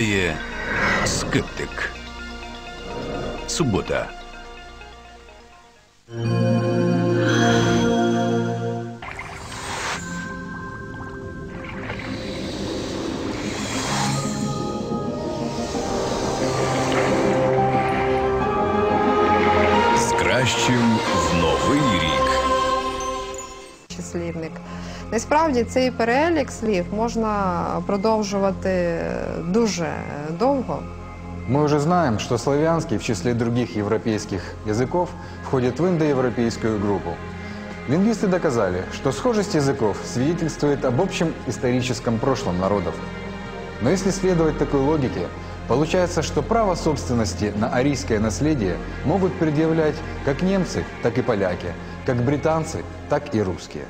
Є скептик. Субота. З кращим в новий рік. числівник. Насправді цей перелік слів можна продовжувати дуже довго. Мы уже знаем, что славянский в числе других европейских языков входит в индоевропейскую группу. Лингвисты доказали, что схожесть языков свидетельствует об общем историческом прошлом народов. Но если следовать такой логике, получается, что право собственности на арийское наследие могут предъявлять как немцы, так и поляки, как британцы, так и русские.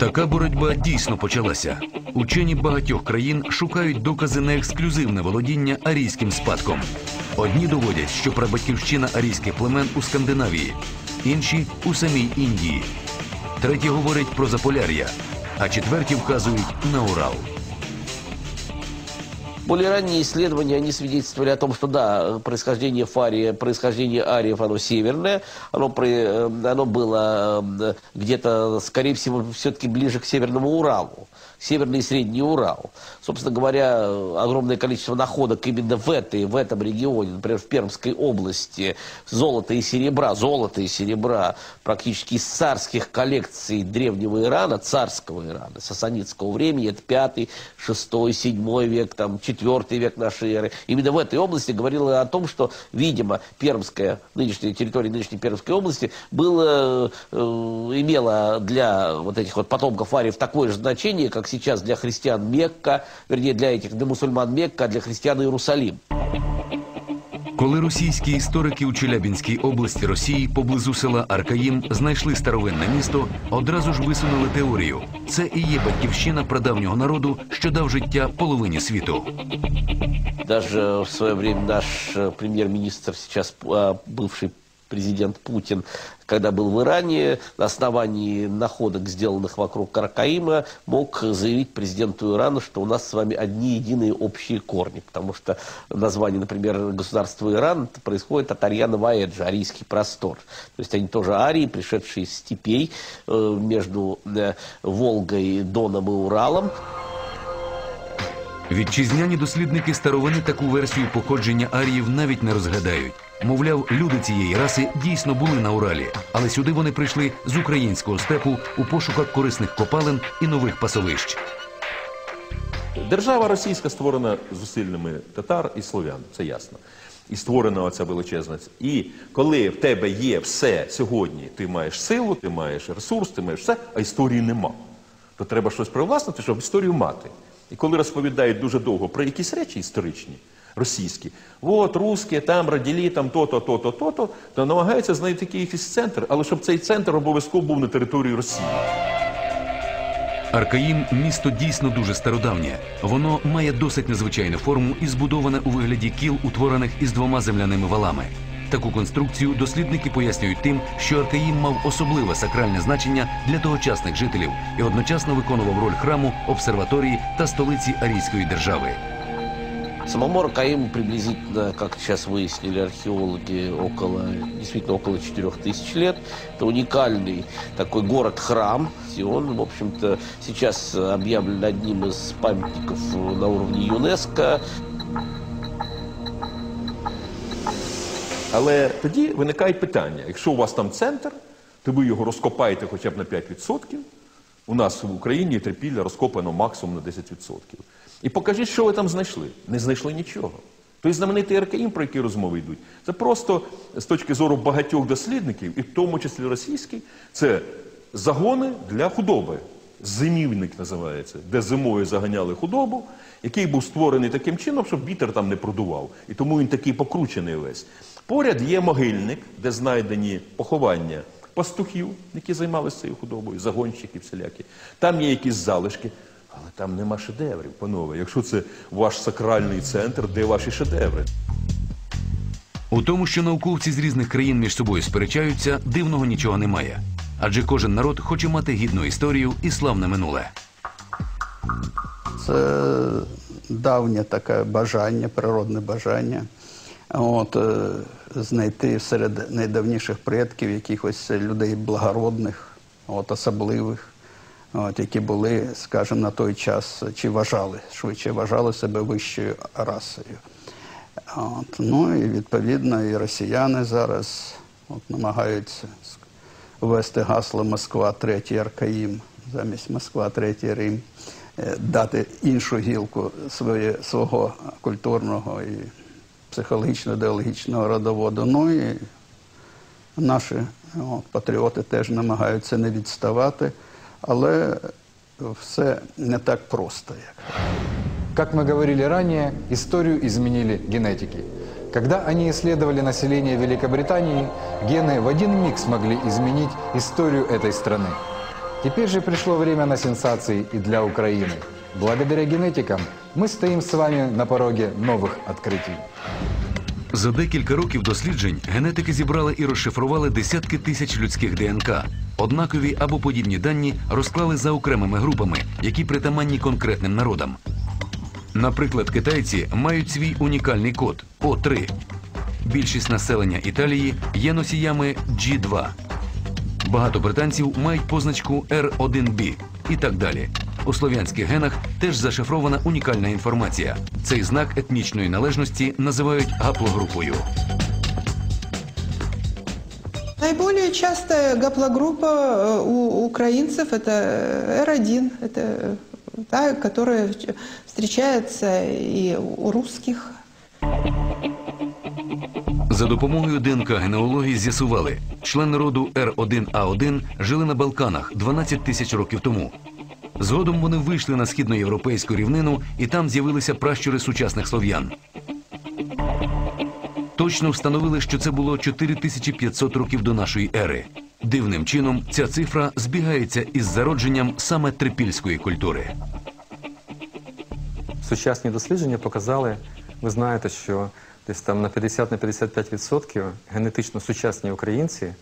Така боротьба дійсно почалася. Учені багатьох країн шукають докази на ексклюзивне володіння арійським спадком. Одні доводять, що прабатьківщина арійських племен у Скандинавії, інші у самій Індії. Треті говорять про Заполяр'я, а четверті вказують на Урал. Более ранние исследования, они свидетельствовали о том, что да, происхождение фария, происхождение ариев, оно северное, оно, э, оно было э, где-то, скорее всего, все-таки ближе к Северному Уралу, Северный и Средний Урал. Собственно говоря, э, огромное количество находок именно в, этой, в этом регионе, например, в Пермской области, золота и серебра, золота и серебра практически из царских коллекций древнего Ирана, царского Ирана, сасанидского времени, это 5, 6, 7 век, там, 4 век нашей эры. Именно в этой области говорило о том, что, видимо, Пермская, нынешняя территория нынешней Пермской области было, э, имела для вот этих вот потомков ариев такое же значение, как сейчас для христиан Мекка, вернее, для этих, для мусульман Мекка, а для христиан Иерусалим. Коли російські історики у Челябінській області Росії поблизу села Аркаїм знайшли старовинне місто, одразу ж висунули теорію. Це і є батьківщина прадавнього народу, що дав життя половині світу. Даже в свое время наш э, премьер-министр, сейчас э, бывший президент Путин, когда был в Иране, на основании находок, сделанных вокруг Каракаима, мог заявить президенту Ирана, что у нас с вами одни единые общие корни. Потому что название, например, государства Иран происходит от Арьяна Ваэджа, арийский простор. То есть они тоже арии, пришедшие из степей э, между э, Волгой, Доном и Уралом. Вітчизняні дослідники старовини таку версію походження аріїв навіть не розгадають. Мовляв, люди цієї раси дійсно були на Уралі, але сюди вони прийшли з українського степу у пошуках корисних копалин і нових пасовищ. Держава російська створена зусиллями татар і слов'ян, це ясно. І створена оця величезна. І коли в тебе є все сьогодні, ти маєш силу, ти маєш ресурс, ти маєш все, а історії нема. То треба щось привласнити, щоб історію мати. І коли розповідають дуже довго про якісь речі історичні, російські, от русські, там роділі, там то-то, то-то, то-то, то намагаються знайти якийсь центр, але щоб цей центр обов'язково був на території Росії. Аркаїм місто дійсно дуже стародавнє. Воно має досить незвичайну форму і збудоване у вигляді кіл, утворених із двома земляними валами. Таку конструкцію дослідники пояснюють тим, що Аркаїм мав особливе сакральне значення для тогочасних жителів і одночасно виконував роль храму, обсерваторії та столиці Арійської держави. Самому Ракаиму приблизительно, как сейчас выяснили археологи, около, действительно около 4000 лет. Это уникальный такой город-храм. И он, в общем-то, сейчас объявлен одним из памятников на уровне ЮНЕСКО. Але тоді виникають питання: якщо у вас там центр, то ви його розкопаєте хоча б на 5%. У нас в Україні трипілля розкопано максимум на 10%. І покажіть, що ви там знайшли. Не знайшли нічого. Той знаменитий РКІМ, про який розмови йдуть, це просто з точки зору багатьох дослідників, і в тому числі російський, це загони для худоби. Зимівник називається, де зимою заганяли худобу, який був створений таким чином, щоб вітер там не продував. І тому він такий покручений весь. Поряд є могильник, де знайдені поховання пастухів, які займалися цією худобою, загонщики всілякі. Там є якісь залишки, але там нема шедеврів, панове. Якщо це ваш сакральний центр, де ваші шедеври? У тому, що науковці з різних країн між собою сперечаються, дивного нічого немає. Адже кожен народ хоче мати гідну історію і славне минуле. Це давнє таке бажання, природне бажання. От, е, знайти серед найдавніших предків якихось людей благородних, от, особливих, от, які були, скажімо, на той час, чи вважали, швидше вважали себе вищою расою. От, ну і відповідно і росіяни зараз от, намагаються ввести гасло Москва, третій Аркаїм, замість Москва, третій Рим, е, дати іншу гілку своє, свого культурного і психологічно-ідеологічного родоводу. Ну і наші от, патріоти теж намагаються не відставати, але все не так просто. Як. Как мы говорили ранее, историю изменили генетики. Когда они исследовали население Великобритании, гены в один миг смогли изменить историю этой страны. Теперь же пришло время на сенсации и для Украины. Благодаря генетикам мы стоим с вами на пороге новых открытий. За декілька років досліджень генетики зібрали і розшифрували десятки тисяч людських ДНК. Однакові або подібні дані розклали за окремими групами, які притаманні конкретним народам. Наприклад, китайці мають свій унікальний код О3. Більшість населення Італії є носіями G2. Багато британців мають позначку R1B і так далі. У слов'янських генах теж зашифрована унікальна інформація. Цей знак етнічної належності називають гаплогрупою. Наиболее частая гаплогруппа э, у украинцев это R1, это э, та, которая ч- встречается и у русских. За допомогою ДНК генеології з'ясували, члени роду R1A1 жили на Балканах 12 тисяч років тому. Згодом вони вийшли на східноєвропейську рівнину і там з'явилися пращури сучасних слов'ян. Точно встановили, що це було 4500 років до нашої ери. Дивним чином ця цифра збігається із зародженням саме трипільської культури. Сучасні дослідження показали, ви знаєте, що десь там на 50 на 55% генетично сучасні українці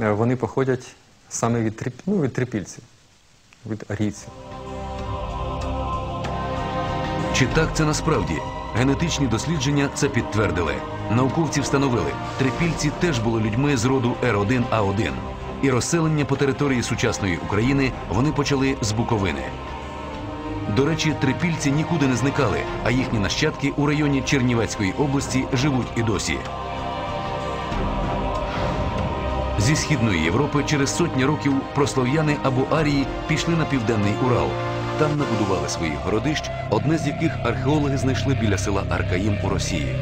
е, вони походять саме від, ну, від трипільців, від арійців. Чи так це насправді? Генетичні дослідження це підтвердили. Науковці встановили, трипільці теж були людьми з роду Р1А1. І розселення по території сучасної України вони почали з Буковини. До речі, трипільці нікуди не зникали, а їхні нащадки у районі Чернівецької області живуть і досі. Зі східної Європи через сотні років прослов'яни або арії пішли на південний Урал. Там набудували своїх городищ, одне з яких археологи знайшли біля села Аркаїм у Росії.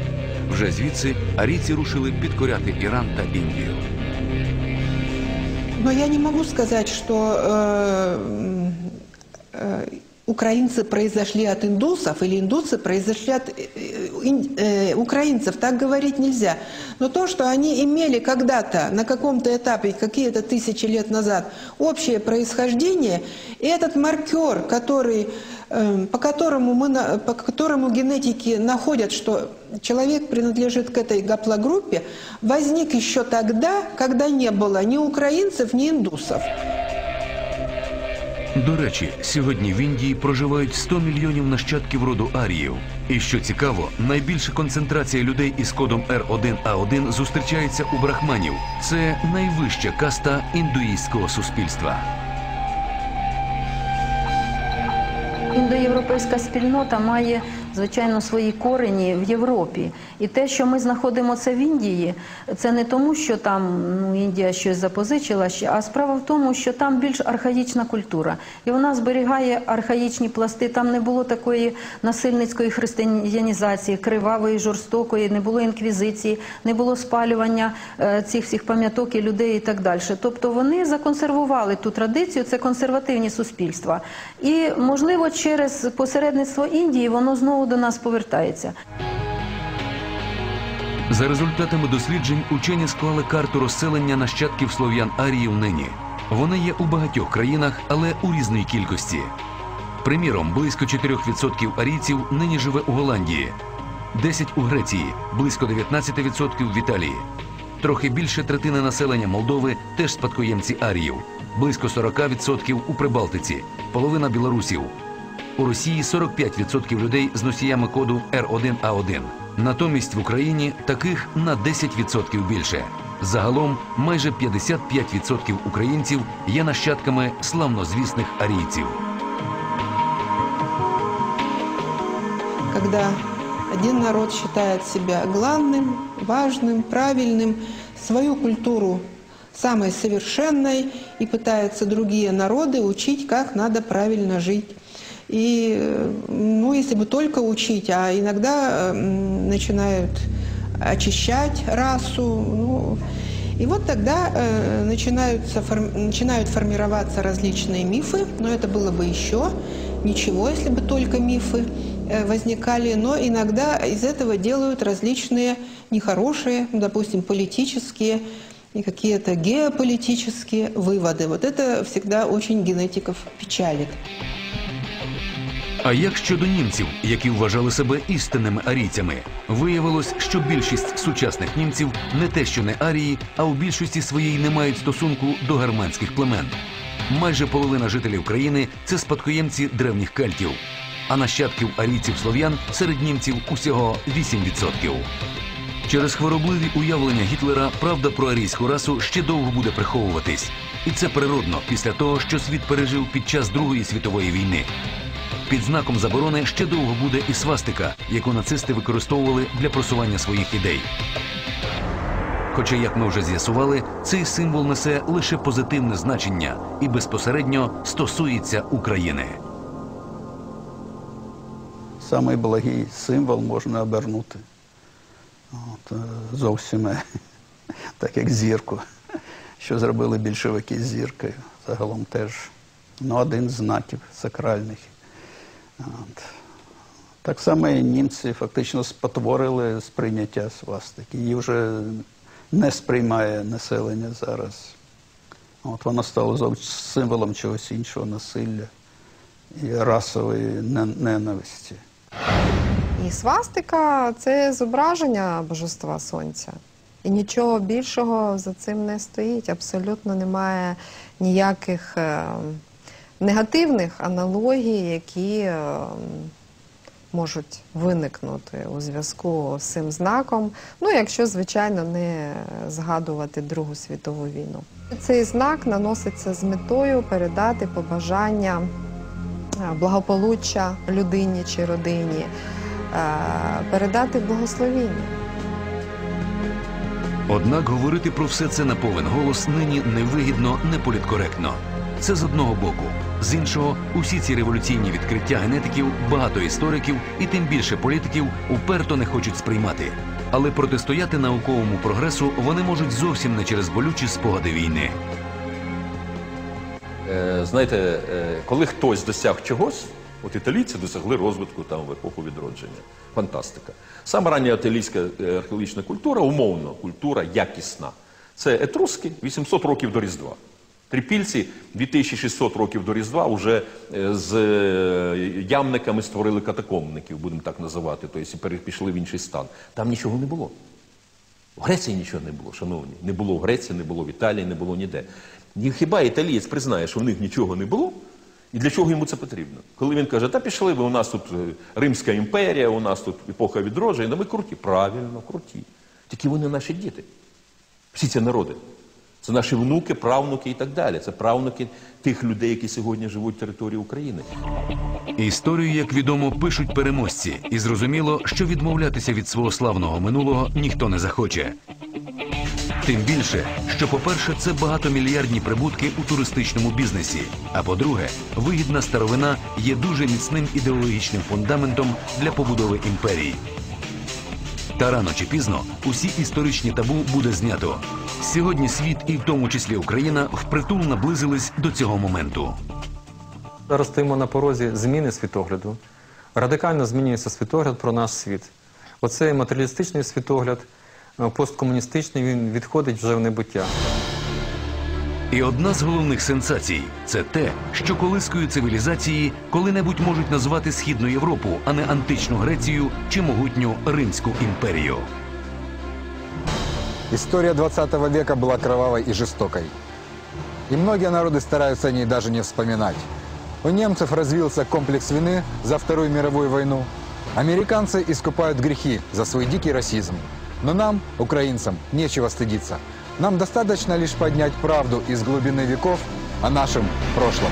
Вже звідси арійці рушили підкоряти Іран та Індію. Но я не могу сказать, что э, м, э, украинцы произошли от индусов или индусы произошли от э, ин- украинцев. Так говорить нельзя. Но то, что они имели когда-то, на каком-то этапе, какие-то тысячи лет назад, общее происхождение, и этот маркер, который, э, по, которому мы, по которому генетики находят, что человек принадлежит к этой гаплогруппе, возник еще тогда, когда не было ни украинцев, ни индусов. До речі, сьогодні в Індії проживають 100 мільйонів нащадків роду аріїв. І що цікаво, найбільша концентрація людей із кодом R1A1 зустрічається у брахманів. Це найвища каста індуїстського суспільства. Індоєвропейська спільнота має звичайно свої корені в Європі. І те, що ми знаходимо це в Індії, це не тому, що там ну, Індія щось запозичила, а справа в тому, що там більш архаїчна культура. І вона зберігає архаїчні пласти. Там не було такої насильницької християнізації, кривавої, жорстокої, не було інквізиції, не було спалювання е, цих всіх пам'яток і людей і так далі. Тобто вони законсервували ту традицію, це консервативні суспільства. І, можливо, через посередництво Індії воно знову до нас повертається. За результатами досліджень учені склали карту розселення нащадків слов'ян аріїв нині. Вони є у багатьох країнах, але у різній кількості. Приміром, близько 4% арійців нині живе у Голландії, 10% у Греції, близько 19% в Італії. Трохи більше третини населення Молдови теж спадкоємці аріїв, близько 40% у Прибалтиці, половина білорусів. У Росії 45% людей з носіями коду R1A1. Натомість в Україні таких на 10% більше. Загалом майже 55% українців є нащадками славнозвісних арійців. когда один народ считает себя главным, важным, правильным, свою культуру самой совершенной и пытается другие народы учить, как надо правильно жить. И, ну, если бы только учить, а иногда м, начинают очищать расу, ну, и вот тогда э, начинаются, фор- начинают формироваться различные мифы, но это было бы еще ничего, если бы только мифы э, возникали, но иногда из этого делают различные нехорошие, ну, допустим, политические и какие-то геополитические выводы. Вот это всегда очень генетиков печалит. А як щодо німців, які вважали себе істинними арійцями, виявилось, що більшість сучасних німців не те, що не арії, а у більшості своїй не мають стосунку до германських племен. Майже половина жителів країни це спадкоємці древніх кельтів, а нащадків арійців слов'ян серед німців усього 8%. Через хворобливі уявлення Гітлера правда про арійську расу ще довго буде приховуватись, і це природно після того, що світ пережив під час Другої світової війни. Під знаком заборони ще довго буде і свастика, яку нацисти використовували для просування своїх ідей. Хоча, як ми вже з'ясували, цей символ несе лише позитивне значення і безпосередньо стосується України. Самий благий символ можна обернути. От, е, зовсім е, так як зірку, що зробили більшовики з зіркою. Загалом теж ну, один з знаків сакральних. От. Так само і німці фактично спотворили сприйняття свастики. Її вже не сприймає населення зараз. От воно стало символом чогось іншого насилля і расової ненависті. І свастика це зображення божества сонця. І нічого більшого за цим не стоїть. Абсолютно немає ніяких е, негативних аналогій, які е, можуть виникнути у зв'язку з цим знаком. Ну, якщо, звичайно, не згадувати Другу світову війну. Цей знак наноситься з метою передати побажання е, благополуччя людині чи родині, е, передати благословіння. Однак говорити про все це на повен голос нині невигідно, не політкоректно. Це з одного боку. З іншого, усі ці революційні відкриття генетиків, багато істориків і тим більше політиків уперто не хочуть сприймати. Але протистояти науковому прогресу вони можуть зовсім не через болючі спогади війни. Е, знаєте, е, коли хтось досяг чогось, от італійці досягли розвитку там в епоху відродження. Фантастика. Сама рання італійська е, археологічна культура, умовно, культура якісна. Це етруски 800 років до Різдва. Трипільці 2600 років до Різдва вже е, з е, ямниками створили катакомників, будемо так називати, тобто пішли в інший стан. Там нічого не було. В Греції нічого не було, шановні. Не було в Греції, не було в Італії, не було ніде. Хіба італієць признає, що в них нічого не було? І для чого йому це потрібно? Коли він каже, та пішли ви, у нас тут е, Римська імперія, у нас тут епоха відродження, ну ми круті. Правильно, круті. Тільки вони наші діти. Всі ці народи. Це наші внуки, правнуки і так далі. Це правнуки тих людей, які сьогодні живуть на території України. Історію, як відомо, пишуть переможці, і зрозуміло, що відмовлятися від свого славного минулого ніхто не захоче. Тим більше, що, по-перше, це багатомільярдні прибутки у туристичному бізнесі. А по-друге, вигідна старовина є дуже міцним ідеологічним фундаментом для побудови імперії. Та рано чи пізно усі історичні табу буде знято. Сьогодні світ, і в тому числі Україна, впритул наблизились до цього моменту. Зараз стоїмо на порозі зміни світогляду. Радикально змінюється світогляд про наш світ. Оцей матеріалістичний світогляд, е, посткомуністичний, він відходить вже в небуття. І одна з головних сенсацій це те, що колискою цивілізації коли-небудь можуть назвати Східну Європу, а не античну Грецію чи могутню Римську імперію. История 20 века была кровавой и жестокой. И многие народы стараются о ней даже не вспоминать. У немцев развился комплекс вины за Вторую мировую войну. Американцы искупают грехи за свой дикий расизм. Но нам, украинцам, нечего стыдиться. Нам достаточно лишь поднять правду из глубины веков о нашем прошлом.